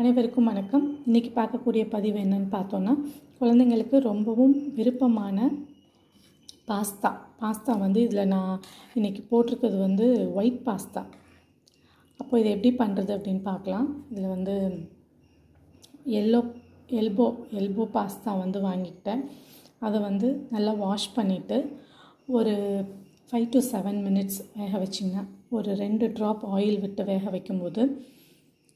அனைவருக்கும் வணக்கம். இன்றைக்கி பார்க்கக்கூடிய பதிவு என்னன்னு பார்த்தோன்னா குழந்தைங்களுக்கு ரொம்பவும் விருப்பமான பாஸ்தா. பாஸ்தா வந்து இதில் நான் இன்றைக்கி போட்டிருக்கிறது வந்து ஒயிட் பாஸ்தா. அப்போ இதை எப்படி பண்ணுறது அப்படின்னு பார்க்கலாம். இதில் வந்து எல்லோ எல்போ எல்போ பாஸ்தா வந்து வாங்கிக்கிட்டேன். அதை வந்து நல்லா வாஷ் பண்ணிவிட்டு ஒரு ஃபைவ் டு செவன் மினிட்ஸ் வேக வச்சிங்கன்னா ஒரு ரெண்டு ட்ராப் ஆயில் விட்டு வேக வைக்கும்போது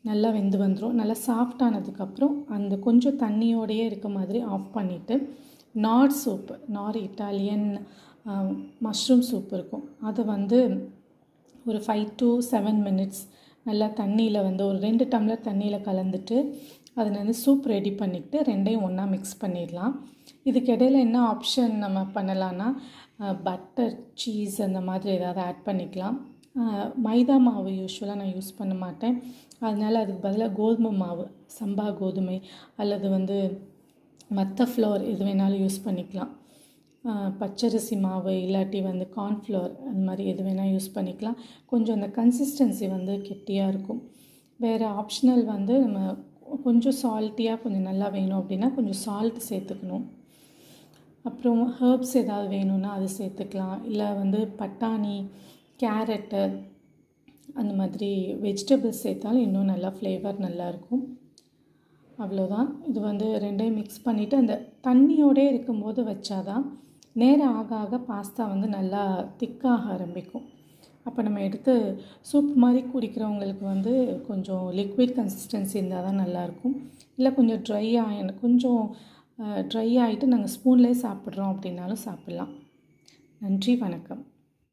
நல்லா வெந்து வந்துடும் நல்லா சாஃப்டானதுக்கப்புறம் அந்த கொஞ்சம் தண்ணியோடையே இருக்க மாதிரி ஆஃப் பண்ணிவிட்டு நார் சூப் நார் இட்டாலியன் மஷ்ரூம் சூப் இருக்கும். அதை வந்து ஒரு ஃபைவ் டு செவன் மினிட்ஸ் நல்லா தண்ணியில் வந்து ஒரு ரெண்டு டம்ளர் தண்ணியில் கலந்துட்டு அதில் வந்து சூப் ரெடி பண்ணிவிட்டு ரெண்டையும் ஒன்றா மிக்ஸ் பண்ணிடலாம். இதுக்கு இடையில என்ன ஆப்ஷன் நம்ம பண்ணலான்னா பட்டர் சீஸ் அந்த மாதிரி ஏதாவது ஆட் பண்ணிக்கலாம். மைதா மாவு யூஸ்வலாக நான் யூஸ் பண்ண மாட்டேன். அதனால் அதுக்கு பதிலாக கோதுமை மாவு சம்பா கோதுமை அல்லது வந்து மற்ற ஃப்ளோர் எது வேணாலும் யூஸ் பண்ணிக்கலாம். பச்சரிசி மாவு இல்லாட்டி வந்து கார்ன்ஃப்ளவர் அந்த மாதிரி எது வேணால் யூஸ் பண்ணிக்கலாம். கொஞ்சம் அந்த கன்சிஸ்டன்சி வந்து கெட்டியாக இருக்கும். வேறு ஆப்ஷனல் வந்து நம்ம கொஞ்சம் சால்ட்டியாக கொஞ்சம் நல்லா வேணும் அப்படின்னா கொஞ்சம் சால்ட் சேர்த்துக்கணும். அப்புறம் ஹர்ப்ஸ் ஏதாவது வேணும்னா அது சேர்த்துக்கலாம். இல்லை வந்து பட்டாணி கேரட்டு அந்த மாதிரி வெஜிடபிள்ஸ் சேர்த்தாலும் இன்னும் நல்லா ஃப்ளேவர் நல்லாயிருக்கும். அவ்வளோதான். இது வந்து ரெண்டையும் மிக்ஸ் பண்ணிவிட்டு அந்த தண்ணியோடே இருக்கும்போது வச்சாதான் நேரம் ஆக ஆக பாஸ்தா வந்து நல்லா திக்காக ஆரம்பிக்கும். அப்போ நம்ம எடுத்து சூப் மாதிரி குடிக்கிறவங்களுக்கு வந்து கொஞ்சம் லிக்விட் கன்சிஸ்டன்சி இருந்தால் தான் நல்லாயிருக்கும். இல்லை கொஞ்சம் ட்ரை ஆகி கொஞ்சம் ட்ரை ஆகிட்டு நாங்கள் ஸ்பூன்லேயே சாப்பிட்றோம் அப்படின்னாலும் சாப்பிட்லாம். நன்றி வணக்கம்.